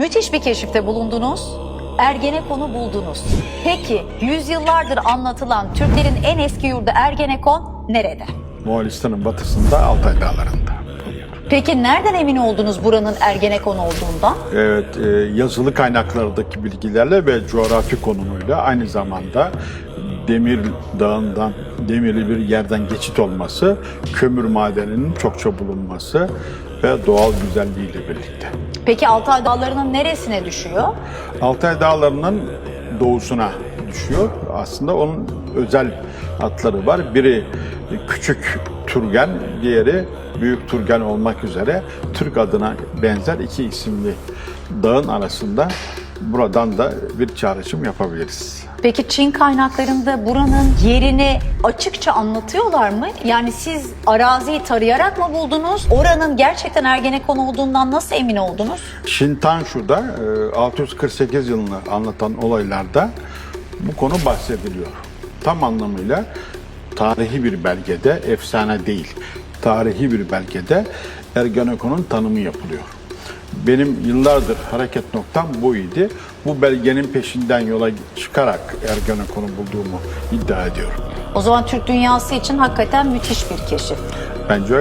Müthiş bir keşifte bulundunuz. Ergenekon'u buldunuz. Peki yüzyıllardır anlatılan Türklerin en eski yurdu Ergenekon nerede? Moğolistan'ın batısında Altay Dağları'nda. Peki nereden emin oldunuz buranın Ergenekon olduğundan? Evet, e, yazılı kaynaklardaki bilgilerle ve coğrafi konumuyla aynı zamanda Demir Dağı'ndan, demirli bir yerden geçit olması, kömür madeninin çokça bulunması ve doğal güzelliğiyle birlikte. Peki Altay Dağları'nın neresine düşüyor? Altay Dağları'nın doğusuna düşüyor. Aslında onun özel atları var. Biri küçük Turgen, diğeri Büyük Turgen olmak üzere Türk adına benzer iki isimli dağın arasında buradan da bir çağrışım yapabiliriz. Peki Çin kaynaklarında buranın yerini açıkça anlatıyorlar mı? Yani siz araziyi tarayarak mı buldunuz? Oranın gerçekten Ergenekon olduğundan nasıl emin oldunuz? Şintanshu'da e, 648 yılını anlatan olaylarda bu konu bahsediliyor. Tam anlamıyla tarihi bir belgede, efsane değil, tarihi bir belgede Ergenekon'un tanımı yapılıyor. Benim yıllardır hareket noktam bu idi. Bu belgenin peşinden yola çıkarak Ergenekon'u bulduğumu iddia ediyorum. O zaman Türk dünyası için hakikaten müthiş bir keşif. Bence öyle.